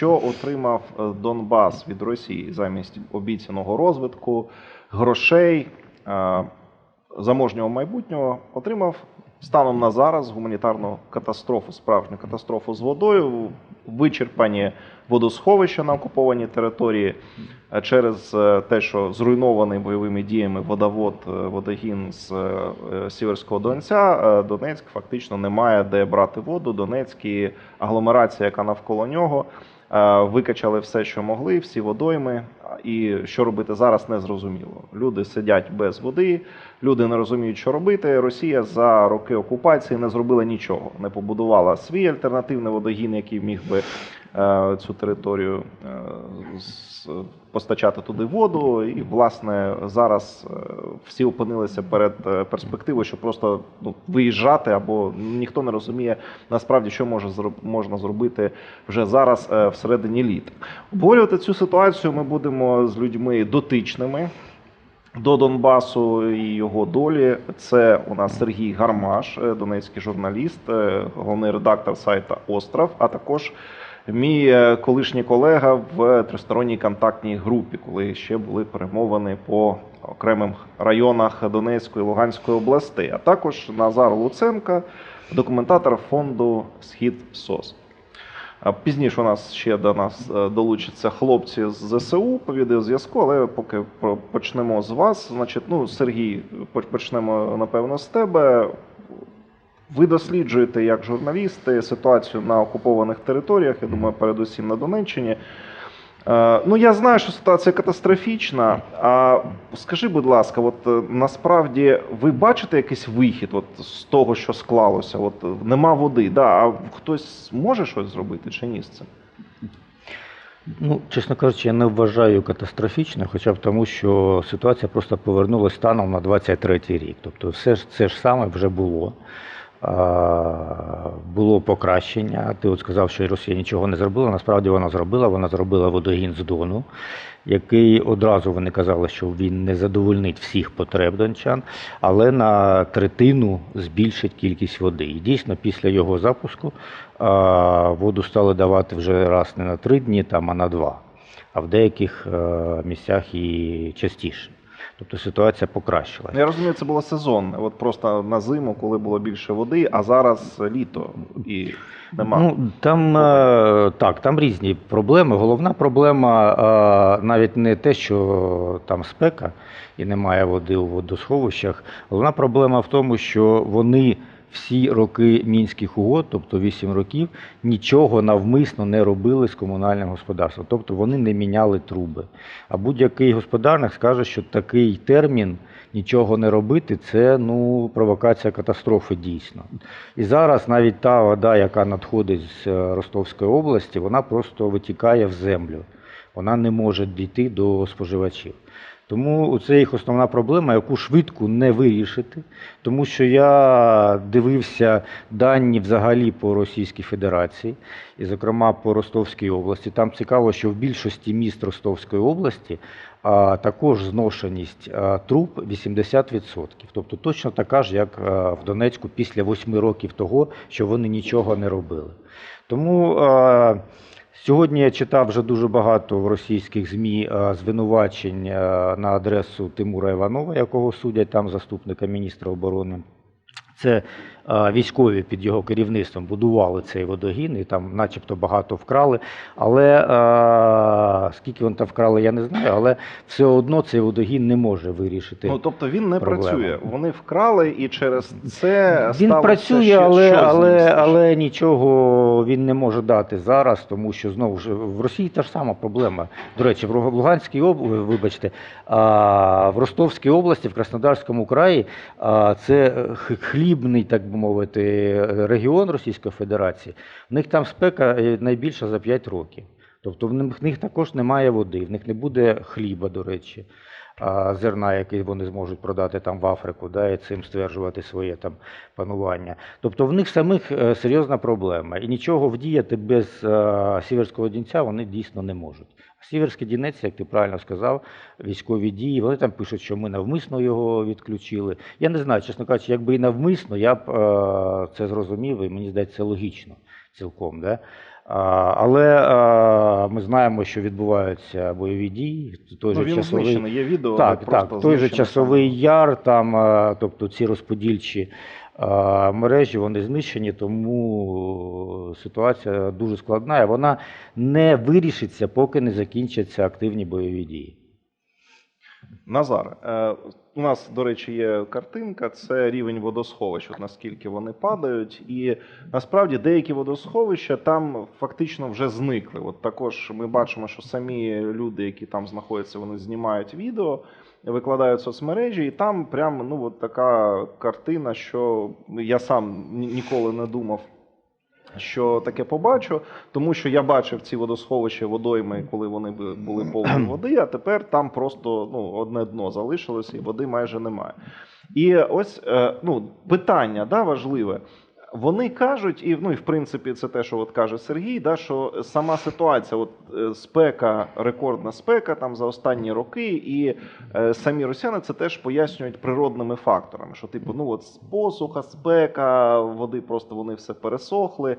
що отримав е, Донбас від Росії замість обіцяного розвитку, грошей, е, заможнього майбутнього, отримав станом на зараз гуманітарну катастрофу, справжню катастрофу з водою, вичерпані водосховища на окупованій території е, через те, що зруйнований бойовими діями водовод, водогін з Сіверського Донця, Донецьк фактично не має де брати воду. Донецьк і агломерація, яка навколо нього, викачали все, що могли, всі водойми. І що робити зараз, не зрозуміло. Люди сидять без води, люди не розуміють, що робити. Росія за роки окупації не зробила нічого, не побудувала свій альтернативний водогін, який міг би е, цю територію е, постачати туди воду. І власне зараз е, всі опинилися перед перспективою, що просто ну, виїжджати, або ніхто не розуміє насправді, що може можна зробити вже зараз всередині літа. Обговорювати цю ситуацію ми будемо з людьми дотичними до Донбасу і його долі. Це у нас Сергій Гармаш, е, донецький журналіст, е, головний редактор сайта Остров, а також мій е, колишній колега в тристоронній контактній групі, коли ще були перемовини по окремим районах Донецької і Луганської областей, а також Назар Луценко, документатор фонду Схід СОС. Пізніше у нас ще до нас е, долучаться хлопці з ЗСУ по відеозв'язку, але поки почнемо з вас. Значить, ну, Сергій, почнемо напевно з тебе. Ви досліджуєте як журналісти ситуацію на окупованих територіях, я думаю, передусім на Донеччині. Е, Ну, я знаю, що ситуація катастрофічна. А скажи, будь ласка, от е, насправді ви бачите якийсь вихід от, з того, що склалося? От е, нема води, да, а хтось може щось зробити чи ні з цим? Ну, чесно кажучи, я не вважаю катастрофічно, хоча б тому, що ситуація просто повернулася станом на 23-й рік. Тобто, все ж це ж саме вже було. Було покращення. Ти от сказав, що Росія нічого не зробила. Насправді вона зробила. Вона зробила водогін з Дону, який одразу вони казали, що він не задовольнить всіх потреб дончан, але на третину збільшить кількість води. І дійсно, після його запуску воду стали давати вже раз не на три дні, там, а на два, а в деяких е, місцях і частіше. Тобто ситуація покращилася. Ну, Я розумію, це було сезонне. От просто на зиму, коли було більше води, а зараз літо і нема. Ну, там е, так, там різні проблеми. Головна проблема е, навіть не те, що там спека і немає води у водосховищах. Головна проблема в тому, що вони всі роки мінських угод, тобто 8 років, нічого навмисно не робили з комунальним господарством. Тобто вони не міняли труби. А будь-який господарник скаже, що такий термін нічого не робити це ну, провокація катастрофи дійсно. І зараз навіть та вода, яка надходить з е, Ростовської області, вона просто витікає в землю. Вона не може дійти до споживачів. Тому це їх основна проблема, яку швидко не вирішити, тому що я дивився дані взагалі по Російській Федерації, і, зокрема, по Ростовській області. Там цікаво, що в більшості міст Ростовської області а, також зношеність а, труб 80%. Тобто точно така ж, як а, в Донецьку після 8 років того, що вони нічого не робили. Тому а, Сьогодні я читав вже дуже багато в російських ЗМІ е, звинувачень е, на адресу Тимура Іванова, якого судять там заступника міністра оборони. Це військові під його керівництвом будували цей водогін, і там, начебто, багато вкрали. Але е, скільки вони там вкрали, я не знаю. Але все одно цей водогін не може вирішити. Ну тобто він не проблема. працює. Вони вкрали і через це Він працює, ще- але, що але, але нічого він не може дати зараз, тому що знову ж в Росії та ж сама проблема. До речі, в Луганській області, вибачте, в Ростовській області, в Краснодарському краї це хлібний, так би мовити, регіон Російської Федерації. В них там спека е, найбільша за 5 років. Тобто в них, також немає води, в них не буде хліба, до речі, зерна, який вони зможуть продати там в Африку, да, і цим стверджувати своє там панування. Тобто в них самих е, серйозна проблема. І нічого вдіяти без е, сіверського дінця вони дійсно не можуть. Сіверський дінець, як ти правильно сказав, військові дії, вони там пишуть, що ми навмисно його відключили. Я не знаю, чесно кажучи, якби і навмисно, я б е, це зрозумів, і мені здається, це логічно цілком. Да? Але а, ми знаємо, що відбуваються бойові дії. Той Ну, же він часовий, знищений, є відео. так, так, той же часовий яр, там, тобто ці розподільчі а, мережі, вони знищені, тому ситуація дуже складна, і вона не вирішиться, поки не закінчаться активні бойові дії. Назар, е, у нас, до речі, є картинка, це рівень водосховищ, от наскільки вони падають. І насправді деякі водосховища там фактично вже зникли. От також ми бачимо, що самі люди, які там знаходяться, вони знімають відео, викладають в соцмережі, і там прям ну, от така картина, що я сам ніколи не думав. Що таке побачу, тому що я бачив ці водосховища водойми, коли вони були повні води, а тепер там просто ну, одне дно залишилося і води майже немає. І ось е, ну, питання да, важливе. Вони кажуть, і ну і в принципі це те, що от каже Сергій, да, що сама ситуація, от е, спека, рекордна спека там за останні роки, і е, самі росіяни це теж пояснюють природними факторами. Що, типу, ну от посуха, спека, води просто вони все пересохли.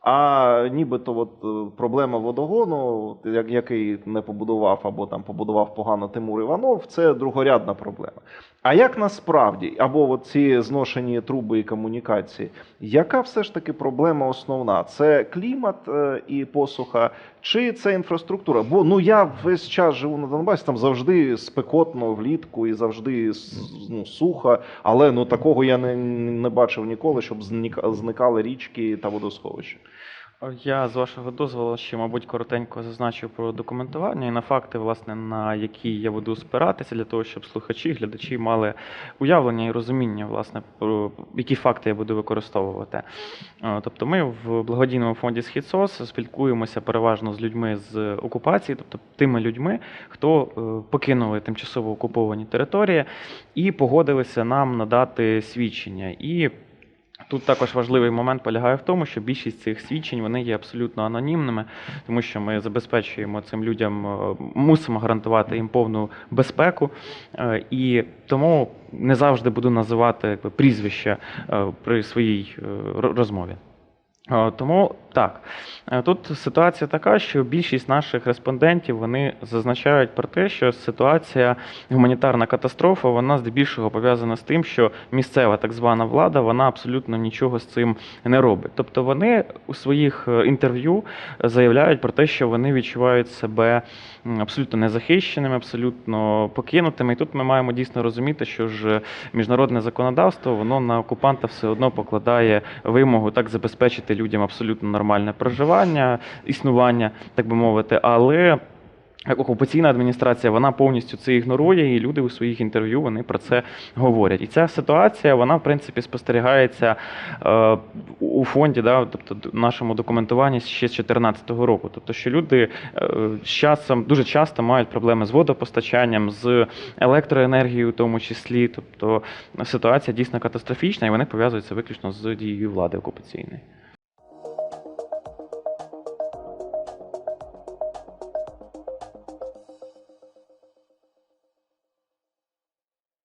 А нібито от е, проблема водогону, як- який не побудував або там побудував погано Тимур Іванов, це другорядна проблема. А як насправді, або ці зношені труби і комунікації, яка все ж таки проблема основна? Це клімат е, і посуха, чи це інфраструктура? Бо ну я весь час живу на Донбасі, там завжди спекотно влітку і завжди ну, сухо, але ну такого я не, не бачив ніколи, щоб зникали річки та водосховища. Я з вашого дозволу ще, мабуть, коротенько зазначу про документування і на факти, власне, на які я буду спиратися, для того, щоб слухачі, глядачі мали уявлення і розуміння, власне, про які факти я буду використовувати. Е, Тобто, ми в благодійному фонді «Східсос» спілкуємося переважно з людьми з окупації, тобто тими людьми, хто е, покинули тимчасово окуповані території і погодилися нам надати свідчення. І Тут також важливий момент полягає в тому, що більшість цих свідчень вони є абсолютно анонімними, тому що ми забезпечуємо цим людям, е, мусимо гарантувати їм повну безпеку, е, і тому не завжди буду називати прізвища е, при своїй розмові. Тому так, Е, тут ситуація така, що більшість наших респондентів вони зазначають про те, що ситуація гуманітарна катастрофа, вона здебільшого пов'язана з тим, що місцева так звана влада вона абсолютно нічого з цим не робить. Тобто вони у своїх е, інтерв'ю заявляють про те, що вони відчувають себе абсолютно незахищеними, абсолютно покинутими. І тут ми маємо дійсно розуміти, що ж міжнародне законодавство воно на окупанта все одно покладає вимогу так забезпечити людям абсолютно нормальне проживання, існування, так би мовити, але. Окупаційна адміністрація вона повністю це ігнорує, і люди у своїх інтерв'ю вони про це говорять. І ця ситуація вона в принципі спостерігається е, у фонді, да, тобто нашому документуванні ще з 2014 року. Тобто, що люди е, з часом дуже часто мають проблеми з водопостачанням, з електроенергією, в тому числі. Тобто ситуація дійсно катастрофічна, і вони пов'язуються виключно з дією влади окупаційної.